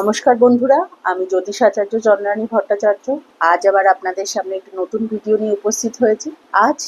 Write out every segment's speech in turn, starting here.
নমস্কার বন্ধুরা, আমি জ্যোতিষাচার্য চন্দ্রানী ভট্টাচার্য। আজ আবার আপনাদের সামনে একটি নতুন ভিডিও নিয়ে উপস্থিত হয়েছি। আজ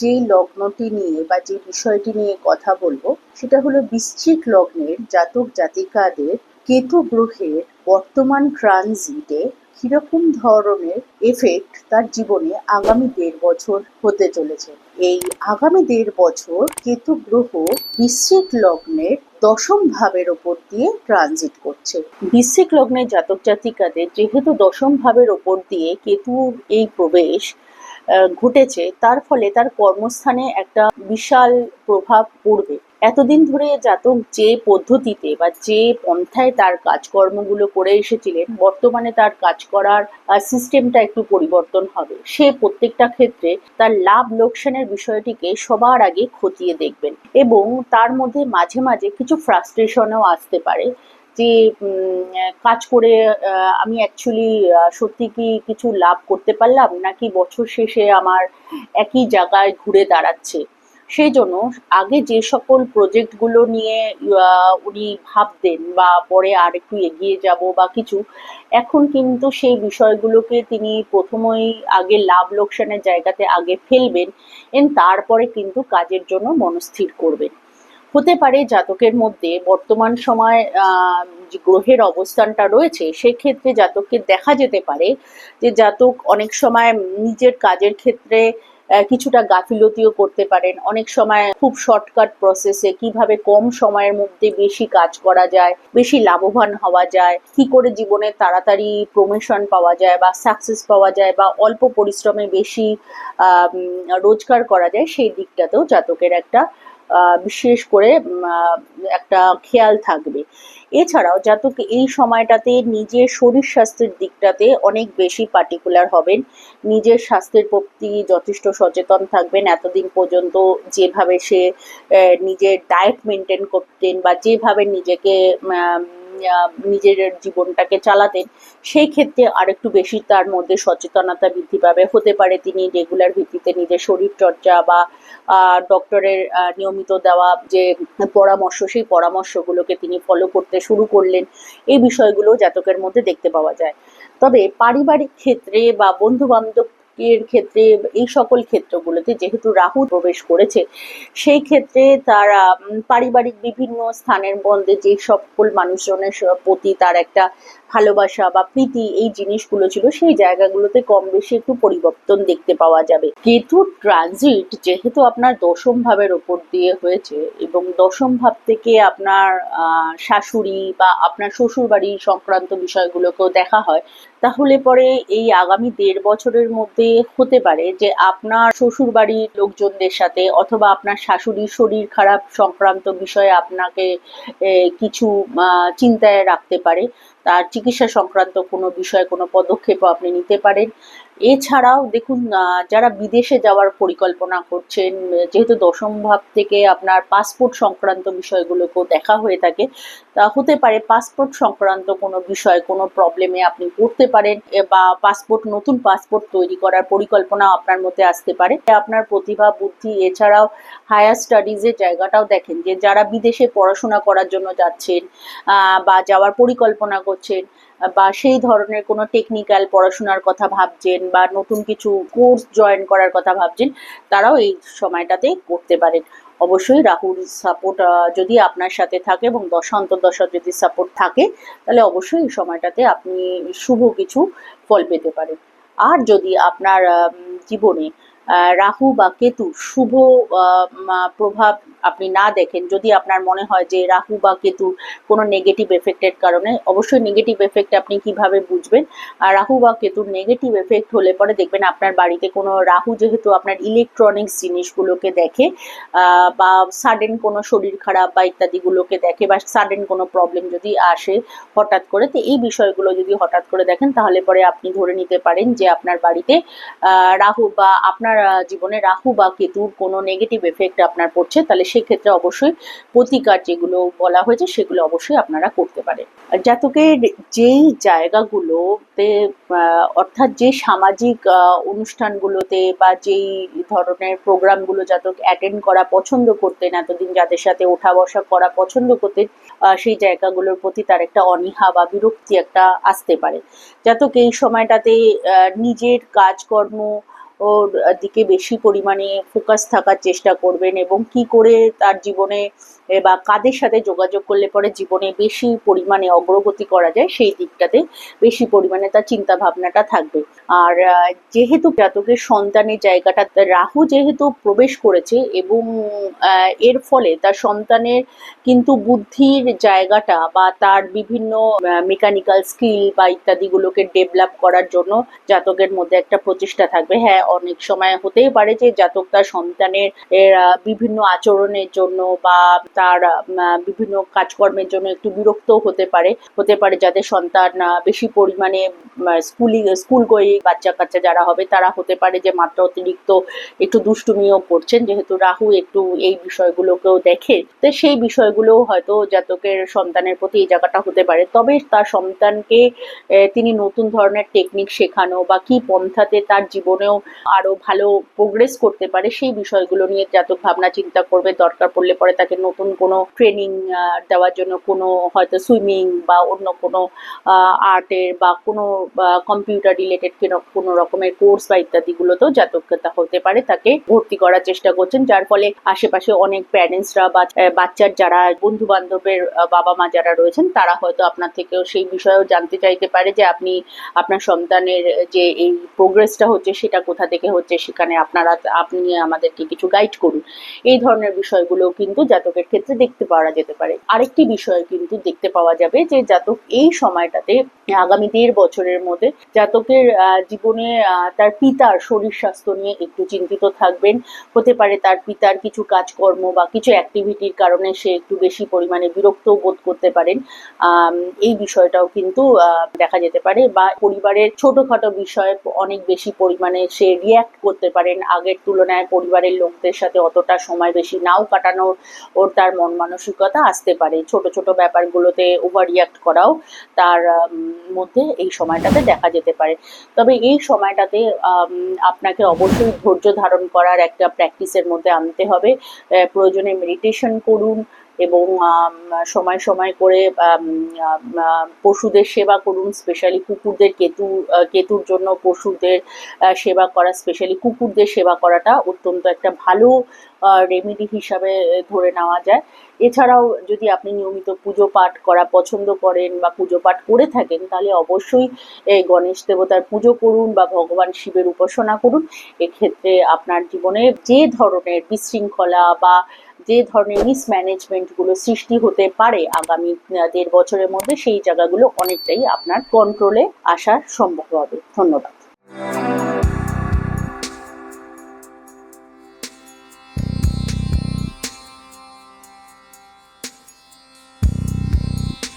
যে লগ্নটি নিয়ে বা যে বিষয়টি নিয়ে কথা বলব, সেটা হলো বৃশ্চিক লগ্নের জাতক জাতিকাদের কেতু গ্রহের বর্তমান ট্রানজিটে কীরকম ধরনের এফেক্ট তার জীবনে আগামী দেড় বছর হতে চলেছে। এই আগামী দেড় বছর কেতু গ্রহ বৃশ্চিক লগ্নের দশম ভাবের ওপর দিয়ে ট্রানজিট করছে। বিশ্বিক লগ্নের জাতক জাতিকাদের যেহেতু দশম ভাবের ওপর দিয়ে কেতুর এই প্রবেশ ঘটেছে, তার ফলে তার কর্মস্থানে একটা বিশাল প্রভাব পড়বে। এতদিন ধরে জাতক যে পদ্ধতিতে বা যে পন্থায় তার কাজকর্মগুলো করে এসেছিলেন, বর্তমানে তার কাজ করার সিস্টেমটা একটু পরিবর্তন হবে। সে প্রত্যেকটা ক্ষেত্রে তার লাভ লোকসানের বিষয়টিকে সবার আগে খতিয়ে দেখবেন এবং তার মধ্যে মাঝে মাঝে কিছু ফ্রাস্ট্রেশনও আসতে পারে যে কাজ করে আমি অ্যাকচুয়ালি সত্যি কি কিছু লাভ করতে পারলাম? নাকি বছর শেষে আমার একই জায়গায় ঘুরে দাঁড়াচ্ছে? সেই জন্য আগে যে সকল প্রজেক্টগুলো নিয়ে উনি ভাবতেন বা পরে আর একটু এগিয়ে যাব বা কিছু, এখন কিন্তু সেই বিষয়গুলোকে তিনি প্রথমেই আগে লাভ লোকসানের জায়গাতে আগে ফেলবেন এন তারপরে কিন্তু কাজের জন্য মনস্থির করবেন। হতে পারে জাতকের মধ্যে বর্তমান সময় যে গ্রহের অবস্থানটা রয়েছে, সেক্ষেত্রে জাতককে দেখা যেতে পারে যে জাতক অনেক সময় নিজের কাজের ক্ষেত্রে কিছুটা গাফিলতিও করতে পারেন। অনেক সময় খুব শর্টকাট প্রসেসে কীভাবে কম সময়ের মধ্যে বেশি কাজ করা যায়, বেশি লাভবান হওয়া যায়, কি করে জীবনে তাড়াতাড়ি প্রমোশন পাওয়া যায় বা সাকসেস পাওয়া যায় বা অল্প পরিশ্রমে বেশি রোজগার করা যায় সেই দিকটাতেও জাতকের একটা বিশেষ করে একটা খেয়াল থাকবে। এছাড়াও জাতক এই সময়টাতে নিজের শরীর স্বাস্থ্যের দিকটাতে অনেক বেশি পার্টিকুলার হবেন। নিজের স্বাস্থ্যের প্রতি যথেষ্ট সচেতন থাকবেন। এতদিন পর্যন্ত যেভাবে সে নিজের ডায়েট মেনটেন করতেন বা যেভাবে নিজেকে নিজের জীবনটাকে চালাতেন, সেই ক্ষেত্রে আরেকটু বেশি তার মধ্যে সচেতনতা বৃদ্ধি পাবে। হতে পারে তিনি রেগুলার ভিত্তিতে নিজের শরীর চর্চা বা ডক্টরের নিয়মিত দেওয়া যে পরামর্শ, সেই পরামর্শগুলোকে তিনি ফলো করতে শুরু করলেন। এই বিষয়গুলো জাতকের মধ্যে দেখতে পাওয়া যায়। তবে পারিবারিক ক্ষেত্রে বা বন্ধু বান্ধব এর ক্ষেত্রে, এই সকল ক্ষেত্রগুলোতে যেহেতু রাহু প্রবেশ করেছে, সেই ক্ষেত্রে তারা পারিবারিক বিভিন্ন স্থানের বন্ধে যে সকল মানুষজনের প্রতি তার একটা ভালোবাসা বা প্রীতি এই জিনিসগুলো ছিল, সেই জায়গাগুলোতে কম বেশি একটু পরিবর্তন দেখতে পাওয়া যাবে। কেতু ট্রানজিট যেহেতু আপনার দশম ভাবের ওপর দিয়ে হয়েছে এবং দশম ভাব থেকে আপনার শাশুড়ি বা আপনার শ্বশুর বাড়ি সংক্রান্ত বিষয়গুলোকেও দেখা হয়, তাহলে পরে এই আগামী দেড় বছরের মধ্যে হতে পারে যে আপনার শ্বশুর বাড়ির লোকজনদের সাথে অথবা আপনার শাশুড়ির শরীর খারাপ সংক্রান্ত বিষয়ে আপনাকে কিছু চিন্তায় রাখতে পারে। তার চিকিৎসা সংক্রান্ত কোনো বিষয়ে কোনো পদক্ষেপও আপনি নিতে পারেন। এছাড়াও দেখুন যারা বিদেশে যাওয়ার পরিকল্পনা করছেন, যেহেতু দশম ভাব থেকে আপনার পাসপোর্ট সংক্রান্ত বিষয়গুলোকেও দেখা হয়ে থাকে, তা হতে পারে পাসপোর্ট সংক্রান্ত কোনো বিষয়, কোনো প্রবলেমে আপনি পড়তে পারেন বা পাসপোর্ট নতুন পাসপোর্ট তৈরি করার পরিকল্পনা আপনার মধ্যে আসতে পারে। আপনার প্রতিভা, বুদ্ধি, এছাড়াও হায়ার স্টাডিজের জায়গাটাও দেখেন যে, যারা বিদেশে পড়াশোনা করার জন্য যাচ্ছেন বা যাওয়ার পরিকল্পনা করছেন বা সেই ধরনের কোনো টেকনিক্যাল পড়াশোনার কথা ভাবছেন বা নতুন কিছু কোর্স জয়েন করার কথা ভাবছেন, তারাও এই সময়টাতে করতে পারেন। অবশ্যই রাহুর সাপোর্ট যদি আপনার সাথে থাকে এবং দশা অন্তর্দশা যদি সাপোর্ট থাকে, তাহলে অবশ্যই এই সময়টাতে আপনি শুভ কিছু ফল পেতে পারেন। আর যদি আপনার জীবনে রাহু বা কেতু, শুভ প্রভাব আপনি না দেখেন, যদি আপনার মনে হয় যে রাহু বা কেতু কোনো নেগেটিভ এফেক্টের কারণে, অবশ্যই নেগেটিভ এফেক্ট আপনি কীভাবে বুঝবেন? আর রাহু বা কেতুর নেগেটিভ এফেক্ট হলে পরে দেখবেন আপনার বাড়িতে কোনো রাহু যেহেতু আপনার ইলেকট্রনিক্স জিনিসগুলোকে দেখে বা সাডেন কোনো শরীর খারাপ বা ইত্যাদিগুলোকে দেখে, বা সাডেন কোনো প্রবলেম যদি আসে হঠাৎ করে, তো এই বিষয়গুলো যদি হঠাৎ করে দেখেন, তাহলে পরে আপনি ধরে নিতে পারেন যে আপনার বাড়িতে রাহু বা আপনার আহ, জীবনে রাহু বা কেতুর কোনো নেগেটিভ এফেক্ট আপনার পড়ছে তাহলে সেক্ষেত্রে অবশ্যই প্রতিকার যেগুলো বলা হয়েছে সেগুলো অবশ্যই আপনারা করতে পারেন। জাতকের যেই জায়গাগুলোতে অর্থাৎ যে সামাজিক অনুষ্ঠানগুলোতে বা যেই ধরনের প্রোগ্রামগুলো জাতক অ্যাটেন্ড করা পছন্দ করতেন এতদিন যাদের সাথে ওঠা বসা করা পছন্দ করতেন সেই জায়গাগুলোর প্রতি তার একটা অনীহা বা বিরক্তি একটা আসতে পারে। জাতক এই সময়টাতে নিজের কাজকর্ম ওর দিকে বেশি পরিমাণে ফোকাস থাকার চেষ্টা করবেন এবং কি করে তার জীবনে বা কাদের সাথে যোগাযোগ করলে পরে জীবনে বেশি পরিমাণে অগ্রগতি করা যায়, সেই দিকটাতে বেশি পরিমাণে তার চিন্তা ভাবনাটা থাকবে। আর যেহেতু জাতকের সন্তানের জায়গাটা, রাহু যেহেতু প্রবেশ করেছে এবং এর ফলে তার সন্তানের কিন্তু বুদ্ধির জায়গাটা বা তার বিভিন্ন মেকানিক্যাল স্কিল বা ইত্যাদিগুলোকে ডেভেলপ করার জন্য জাতকের মধ্যে একটা প্রচেষ্টা থাকবে। হ্যাঁ অনেক সময় হতেই পারে যে জাতক তার সন্তানের বিভিন্ন আচরণের জন্য বা তার বিভিন্ন কাজকর্মের জন্য একটু বিরক্ত হতে পারে হতে পারে যাদের সন্তান বেশি পরিমাণে স্কুলিং, স্কুল গোয়িং বাচ্চা কাচ্চা যারা হবে তারা হতে পারে যে মাত্রা অতিরিক্ত একটু দুষ্টুমিও করছেন। যেহেতু রাহু একটু এই বিষয়গুলোকেও দেখে, তো সেই বিষয়গুলো হয়তো জাতকের সন্তানের প্রতি এই জায়গাটা হতে পারে। তবে তার সন্তানকে তিনি নতুন ধরনের টেকনিক শেখানো বা কি পন্থাতে তার জীবনেও আরও ভালো প্রোগ্রেস করতে পারে, সেই বিষয়গুলো নিয়ে জাতক ভাবনা চিন্তা করবে, দরকার পড়লে পরে তাকে নতুন কোনো ট্রেনিং দেওয়ার জন্য কোনো হয়তো সুইমিং বা অন্য কোনো আর্টের বা কোনো কম্পিউটার রিলেটেড কোনো রকমের কোর্স বা ইত্যাদিগুলোতেও জাতকতা হতে পারে, তাকে ভর্তি করার চেষ্টা করছেন, যার ফলে আশেপাশে অনেক প্যারেন্টসরা বাচ্চার যারা বন্ধু বান্ধবের বাবা মা যারা রয়েছেন, তারা হয়তো আপনার থেকেও সেই বিষয়েও জানতে চাইতে পারে যে আপনি আপনার সন্তানের যে এই প্রোগ্রেসটা হচ্ছে, সেটা কোথা থেকে হচ্ছে সেখানে আপনারা, আপনি আমাদেরকে কিছু গাইড করুন। এই ধরনের বিষয়গুলো কিন্তু জাতকের ক্ষেত্রে দেখতে পাওয়া যেতে পারে। আরেকটি বিষয় কিন্তু দেখতে পাওয়া যাবে যে জাতক এই সময়টাতে, আগামী দেড় বছরের মধ্যে জাতকের জীবনে তার পিতার শরীর স্বাস্থ্য নিয়ে একটু চিন্তিত থাকবেন। হতে পারে তার পিতার কিছু কাজকর্ম বা কিছু অ্যাক্টিভিটির কারণে সে একটু বেশি পরিমাণে বিরক্ত বোধ করতে পারেন। এই বিষয়টাও কিন্তু দেখা যেতে পারে বা পরিবারের ছোটখাটো বিষয়ে অনেক বেশি পরিমাণে সে রিয়্যাক্ট করতে পারেন। আগের তুলনায় পরিবারের লোকদের সাথে অতটা সময় বেশি নাও কাটানোর ওর তার মন মানসিকতা আসতে পারে। ছোট ছোট ব্যাপারগুলোতে ওভার রিয়াক্ট করাও তার মধ্যে এই সময়টাতে দেখা যেতে পারে। তবে এই সময়টাতে আপনাকে অবশ্যই ধৈর্য ধারণ করার একটা প্র্যাকটিসের মধ্যে আনতে হবে। প্রয়োজনে মেডিটেশন করুন এবং সময় সময় করে পশুদের সেবা করুন স্পেশালি কুকুরদের কেতু কেতুর জন্য পশুদের সেবা করা স্পেশালি কুকুরদের সেবা করাটা অত্যন্ত একটা ভালো রেমেডি হিসাবে ধরে নেওয়া যায়। এছাড়াও যদি আপনি নিয়মিত পুজো পাঠ করা পছন্দ করেন বা পুজো পাঠ করে থাকেন, তাহলে অবশ্যই এই গণেশ দেবতার পুজো করুন বা ভগবান শিবের উপাসনা করুন। এক্ষেত্রে আপনার জীবনে যে ধরনের বিশৃঙ্খলা বা যে ধরনের মিসম্যানেজমেন্টগুলো সৃষ্টি হতে পারে আগামী দেড় বছরের মধ্যে, সেই জায়গাগুলো অনেকটাই আপনার কন্ট্রোলে আসার সম্ভব হবে। ধন্যবাদ।